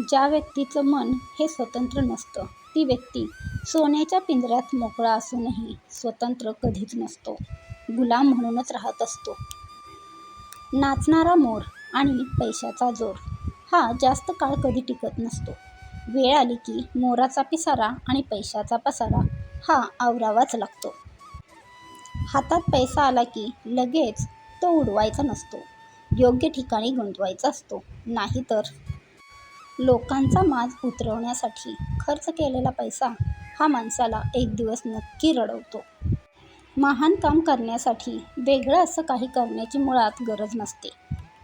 ज्या व्यक्तीचं मन हे स्वतंत्र नसतं ती व्यक्ती सोन्याच्या पिंजऱ्यात मोकळा असूनही स्वतंत्र कधीच नसतो. गुलाम म्हणूनच राहत असतो. नाचणारा मोर आणि पैशाचा जोर हा जास्त काळ कधी टिकत नसतो. वेळ आली की मोराचा पिसारा आणि पैशाचा पसारा हा आवरावाच लागतो. हातात पैसा आला की लगेच तो उडवायचा नसतो. योग्य ठिकाणी गुंतवायचा असतो. नाहीतर लोकांचा माज उतरवण्यासाठी खर्च केलेला पैसा हा माणसाला एक दिवस नक्की रडवतो. महान काम करण्यासाठी वेगळं असं काही करण्याची मुळात गरज नसते.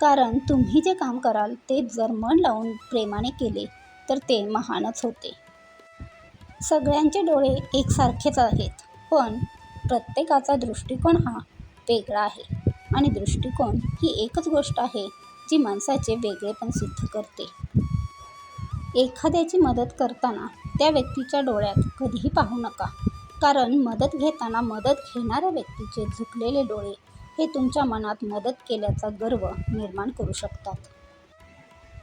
कारण तुम्ही जे काम कराल ते जर मन लावून प्रेमाने केले तर ते महानच होते. सगळ्यांचे डोळे एकसारखेच आहेत पण प्रत्येकाचा दृष्टिकोन हा वेगळा आहे. आणि दृष्टिकोन ही एकच गोष्ट आहे जी माणसाचे वेगळेपण सिद्ध करते. एखाद्याची मदत करताना त्या व्यक्तीच्या डोळ्यात कधीही पाहू नका. कारण मदत घेताना मदत घेणाऱ्या व्यक्तीचे झुकलेले डोळे हे तुमच्या मनात मदत केल्याचा गर्व निर्माण करू शकतात.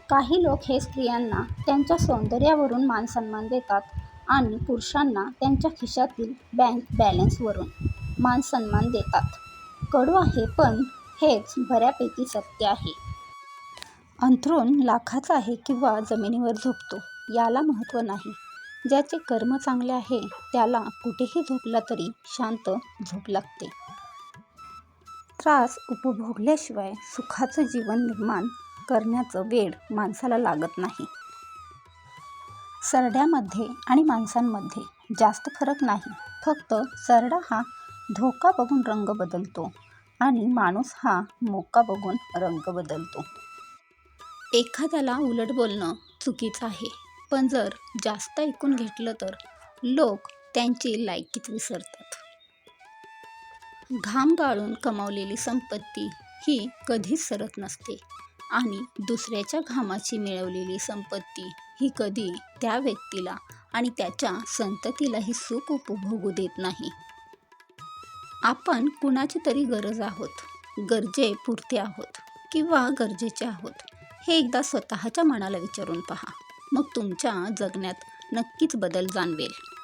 काही लोक हे स्त्रियांना त्यांच्या सौंदर्यावरून मानसन्मान देतात आणि पुरुषांना त्यांच्या खिशातील बँक बॅलन्सवरून मानसन्मान देतात. कडू आहे पण हेच बऱ्यापैकी सत्य आहे. अंथरूण लाखाचं आहे किंवा जमिनीवर झोपतो याला महत्त्व नाही. ज्याचे कर्म चांगले आहे त्याला कुठेही झोपला तरी शांत झोप लागते. त्रास उपभोगल्याशिवाय सुखाचं जीवन निर्माण करण्याचं वेड माणसाला लागत नाही. सरड्यामध्ये आणि माणसांमध्ये जास्त फरक नाही. फक्त सरडा हा धोका बघून रंग बदलतो आणि माणूस हा मोका बघून रंग बदलतो. एखाद्याला उलट बोलणं चुकीचं आहे. पण जर जास्त ऐकून घेतलं तर लोक त्यांची लायकीच विसरतात. घाम गाळून कमावलेली संपत्ती ही कधीच सरत नसते आणि दुसऱ्याच्या घामाची मिळवलेली संपत्ती ही कधी त्या व्यक्तीला आणि त्याच्या संततीलाही सुख उपभोगू देत नाही. आपण कुणाची तरी गरज आहोत गरजेपुरते आहोत किंवा गरजेचे आहोत. हे एकदा स्वतःच्या मनाला विचारून पहा. मग तुमच्या जगण्यात नक्कीच बदल जाणवेल.